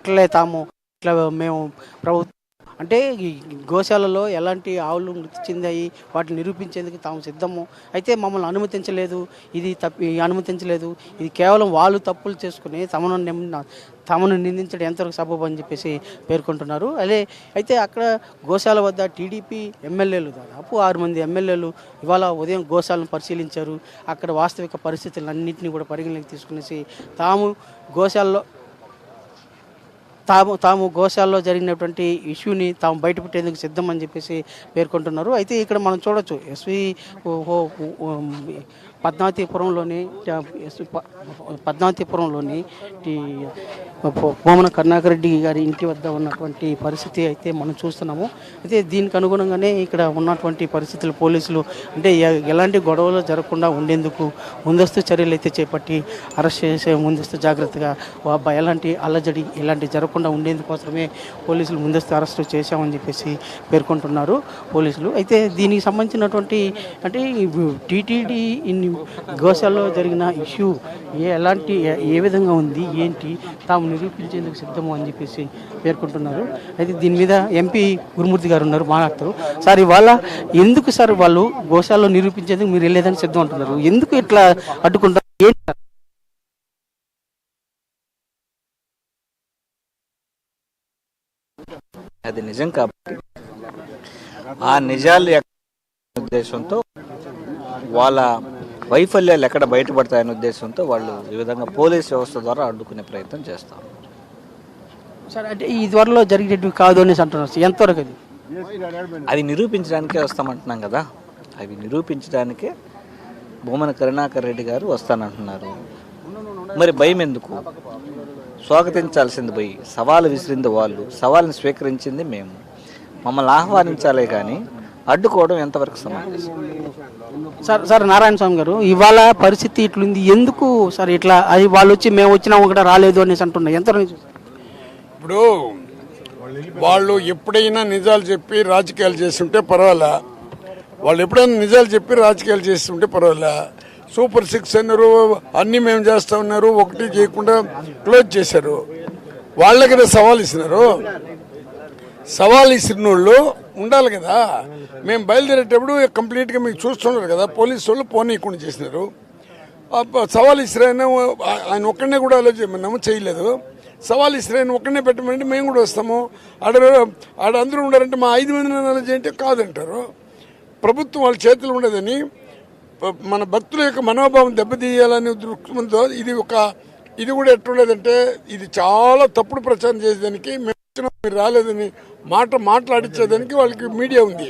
అట్లే తాము ఇట్లా మేము ప్రభుత్వం అంటే ఈ గోశాలలో ఎలాంటి ఆవులు మృతి చెందాయి? వాటిని నిరూపించేందుకు తాము సిద్ధము. అయితే మమ్మల్ని అనుమతించలేదు. ఇది తప్పి అనుమతించలేదు. ఇది కేవలం వాళ్ళు తప్పులు చేసుకుని తమను తమను నిందించడం ఎంతవరకు సబబు అని చెప్పేసి పేర్కొంటున్నారు. అదే అయితే అక్కడ గోశాల వద్ద టీడీపీ ఎమ్మెల్యేలు దాదాపు ఆరు మంది ఎమ్మెల్యేలు ఇవాళ ఉదయం గోశాలను పరిశీలించారు. అక్కడ వాస్తవిక పరిస్థితులన్నింటినీ కూడా పరిగణలోకి తీసుకునేసి తాము గోశాలలో తాము తాము గోశాలలో జరిగినటువంటి ఇష్యూని తాము బయటపెట్టేందుకు సిద్ధం అని చెప్పేసి పేర్కొంటున్నారు. అయితే ఇక్కడ మనం చూడొచ్చు ఎస్వి పద్మావతిపురంలోని పద్మావతిపురంలోని టి- పోమన కరుణాకర్ రెడ్డి గారి ఇంటి వద్ద ఉన్నటువంటి పరిస్థితి అయితే మనం చూస్తున్నాము. అయితే దీనికి అనుగుణంగానే ఇక్కడ ఉన్నటువంటి పరిస్థితులు పోలీసులు అంటే ఎలాంటి గొడవలు జరగకుండా ఉండేందుకు ముందస్తు చర్యలు అయితే చేపట్టి అరెస్ట్ చేసే ముందస్తు జాగ్రత్తగా ఎలాంటి అల్లజడి ఇలాంటి జరగకుండా ఉండేందుకోసమే పోలీసులు ముందస్తు అరెస్టు చేశామని చెప్పేసి పేర్కొంటున్నారు పోలీసులు. అయితే దీనికి సంబంధించినటువంటి అంటే టీటీడీ ఇన్ని గోశాలలో జరిగిన ఇష్యూ ఏ ఎలాంటి ఏ- విధంగా ఉంది ఏంటి తాము నిరూపించేందుకు సిద్ధము అని చెప్పేసి పేర్కొంటున్నారు. అయితే దీని మీద ఎంపీ గురుమూర్తి గారు ఉన్నారు మాట్లాడతారు సార్ ఇవాళ ఎందుకు సార్ వాళ్ళు గోశాలలో నిరూపించేందుకు మీరు వెళ్ళేదని సిద్ధం అంటున్నారు? ఎందుకు ఇట్లా అడ్డుకుంటారు? ఏంటి అది నిజం కాబట్టి ఆ నిజాలు ఉద్దేశంతో వాళ్ళ వైఫల్యాలు ఎక్కడ బయటపడతాయనే ఉద్దేశంతో వాళ్ళు ఈ విధంగా పోలీస్ వ్యవస్థ ద్వారా అడ్డుకునే ప్రయత్నం చేస్తారు. సార్ అంటే ఈ త్వరలో జరిగేటివి కాదు అనేసి అంటున్నారు ఎంతవరకు అది? అవి నిరూపించడానికే వస్తామంటున్నాం కదా. అవి నిరూపించడానికే భూమన కరుణాకర్ రెడ్డి గారు వస్తానంటున్నారు. మరి భయం ఎందుకు? స్వాగతించాల్సింది పోయి సవాలు విసిరింది వాళ్ళు. సవాల్ని స్వీకరించింది మేము. మమ్మల్ని ఆహ్వానించాలే కానీ అడ్డుకోవడం ఎంతవరకు సార్ సార్ నారాయణ స్వామి గారు ఇవాళ పరిస్థితి ఇట్లుంది. ఎందుకు సార్ ఇట్లా? అది వాళ్ళు వచ్చి మేము వచ్చినా కూడా రాలేదు అనేసి అంటున్నారు ఎంత ఇప్పుడు వాళ్ళు ఎప్పుడైనా నిజాలు చెప్పి రాజకీయాలు చేస్తుంటే పర్వాలా? వాళ్ళు ఎప్పుడైనా నిజాలు చెప్పి రాజకీయాలు చేస్తుంటే పర్వాలా? సూపర్ సిక్స్ అన్నారు అన్నీ మేము చేస్తా ఉన్నారు ఒకటి చేయకుండా క్లోజ్ చేశారు. వాళ్ళ కదా సవాల్ ఇస్తున్నారు. సవాల్ ఇసిన వాళ్ళు ఉండాలి కదా. మేము బయలుదేరేటప్పుడు కంప్లీట్గా మీకు చూస్తున్నారు కదా పోలీసు వాళ్ళు పోనీయకుండా చేసినారు. సవాల్ ఇసిరాయన ఆయన ఒక్కడనే కూడా ఆలోచించమన్నాము చేయలేదు. సవాల్ ఇసిరాయన ఒక్కడనే పెట్టమంటే మేము కూడా వస్తాము. ఆడ ఆడ అందరూ ఉండారంటే మా ఐదు మంది నాలెడ్జ్ అంటే కాదంటారు. ప్రభుత్వం వాళ్ళ చేతులు ఉండదని మన భక్తుల యొక్క మనోభావం దెబ్బతీయాలనే దృక్పథంతో ఇది ఒక ఇది కూడా ఎట్లుండేదంటే ఇది చాలా తప్పుడు ప్రచారం చేసేదానికి మేము మీరు రాలేదని మాట మాట్లాడించేదానికి వాళ్ళకి మీడియా ఉంది.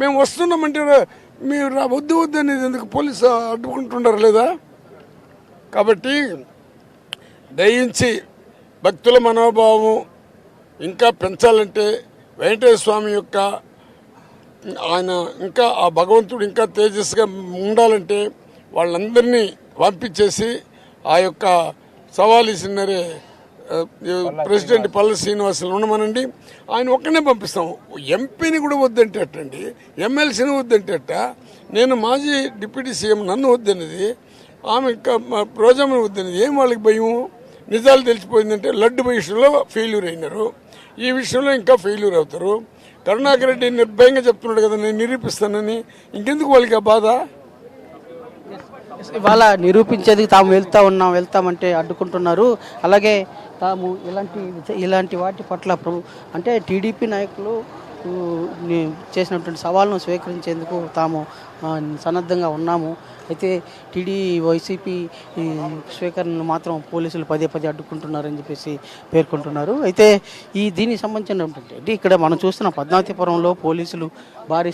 మేము వస్తున్నామంటే మీరు రా వద్దు వద్దు అనేది ఎందుకు పోలీసు అడ్డుకుంటున్నారు లేదా? కాబట్టి దయించి భక్తుల మనోభావం ఇంకా పెంచాలంటే వెంకటేశ్వర స్వామి యొక్క ఆయన ఇంకా ఆ భగవంతుడు ఇంకా తేజస్గా ఉండాలంటే వాళ్ళందరినీ పంపించేసి ఆ యొక్క సవాల్ ఇసినరే ప్రెసిడెంట్ పల్ల శ్రీనివాసులు ఉండమనండి ఆయన ఒక్కనే పంపిస్తాం. ఎంపీని కూడా వద్దంటే అట్టండి ఎమ్మెల్సీని వద్దంటే అట్ట నేను మాజీ డిప్యూటీ సీఎం నన్ను వద్దన్నది ఆమె రోజామని వద్దన్నది ఏం వాళ్ళకి భయం? నిజాలు తెలిసిపోయిందంటే లడ్డు విషయంలో ఫెయిల్యూర్ అయినారు. ఈ విషయంలో ఇంకా ఫెయిల్యూర్ అవుతారు. కరుణాకర్ రెడ్డి నిర్భయంగా చెప్తున్నాడు కదా నేను నిరూపిస్తానని. ఇంకెందుకు వాళ్ళకి ఆ బాధ? ఇవాళ నిరూపించేది తాము వెళ్తా ఉన్నాం వెళ్తామంటే అడ్డుకుంటున్నారు. అలాగే తాము ఇలాంటి ఇలాంటి వాటి పట్ల అంటే టీడీపీ నాయకులు చేసినటువంటి సవాళ్ళను స్వీకరించేందుకు తాము సన్నద్ధంగా ఉన్నాము. అయితే టీడీ వైసీపీ స్వీకరణను మాత్రం పోలీసులు పదే పదే అడ్డుకుంటున్నారని చెప్పేసి పేర్కొంటున్నారు. అయితే ఈ దీనికి సంబంధించినటువంటి ఇక్కడ మనం చూస్తున్న పద్మావతిపురంలో పోలీసులు భారీ